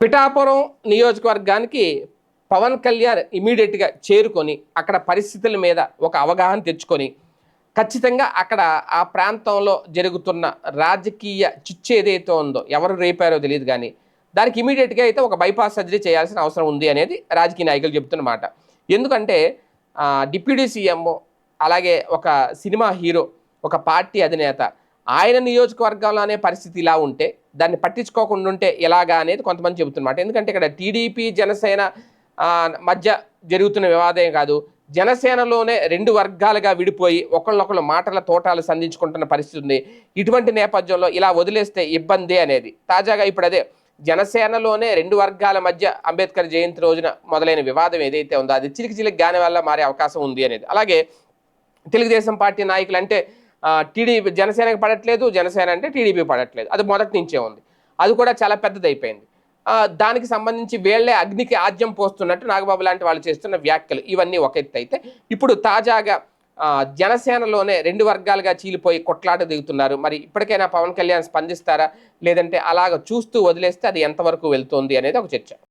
పిఠాపురం నియోజకవర్గానికి పవన్ కళ్యాణ్ ఇమీడియట్గా చేరుకొని అక్కడ పరిస్థితుల మీద ఒక అవగాహన తెచ్చుకొని ఖచ్చితంగా అక్కడ ఆ ప్రాంతంలో జరుగుతున్న రాజకీయ చిచ్చు ఏదైతే ఉందో ఎవరు రేపారో తెలియదు కానీ దానికి ఇమీడియట్గా అయితే ఒక బైపాస్ సర్జరీ చేయాల్సిన అవసరం ఉంది అనేది రాజకీయ నాయకులు చెబుతున్నమాట. ఎందుకంటే డిప్యూటీ సీఎం అలాగే ఒక సినిమా హీరో ఒక పార్టీ అధినేత ఆయన నియోజకవర్గంలోనే పరిస్థితి ఇలా ఉంటే దాన్ని పట్టించుకోకుండా ఉంటే ఎలాగా అనేది కొంతమంది చెబుతున్నమాట. ఎందుకంటే ఇక్కడ టీడీపీ జనసేన మధ్య జరుగుతున్న వివాదం కాదు. జనసేనలోనే రెండు వర్గాలుగా విడిపోయి ఒకళ్ళొకళ్ళు మాటల తోటాలు సంధించుకుంటున్న పరిస్థితి ఉంది. ఇటువంటి నేపథ్యంలో ఇలా వదిలేస్తే ఇబ్బంది అనేది. తాజాగా ఇప్పుడు అదే జనసేనలోనే రెండు వర్గాల మధ్య అంబేద్కర్ జయంతి రోజున మొదలైన వివాదం ఏదైతే ఉందో అది చిలికి చిలికి గాని వల్ల మారే అవకాశం ఉంది అనేది. అలాగే తెలుగుదేశం పార్టీ నాయకులు అంటే టీడీపీ జనసేనకి పడట్లేదు జనసేన అంటే టీడీపీ పడట్లేదు. అది మొదటి నుంచే ఉంది. అది కూడా చాలా పెద్దదైపోయింది. దానికి సంబంధించి వీళ్ళే అగ్నికి ఆజ్యం పోస్తున్నట్టు నాగబాబు లాంటి వాళ్ళు చేస్తున్న వ్యాఖ్యలు ఇవన్నీ ఒక ఎత్తు అయితే. ఇప్పుడు తాజాగా జనసేనలోనే రెండు వర్గాలుగా చీలిపోయి కొట్లాట దిగుతున్నారు. మరి ఇప్పటికైనా పవన్ కళ్యాణ్ స్పందిస్తారా? లేదంటే అలాగ చూస్తూ వదిలేస్తే అది ఎంతవరకు వెళ్తుంది అనేది ఒక చర్చ.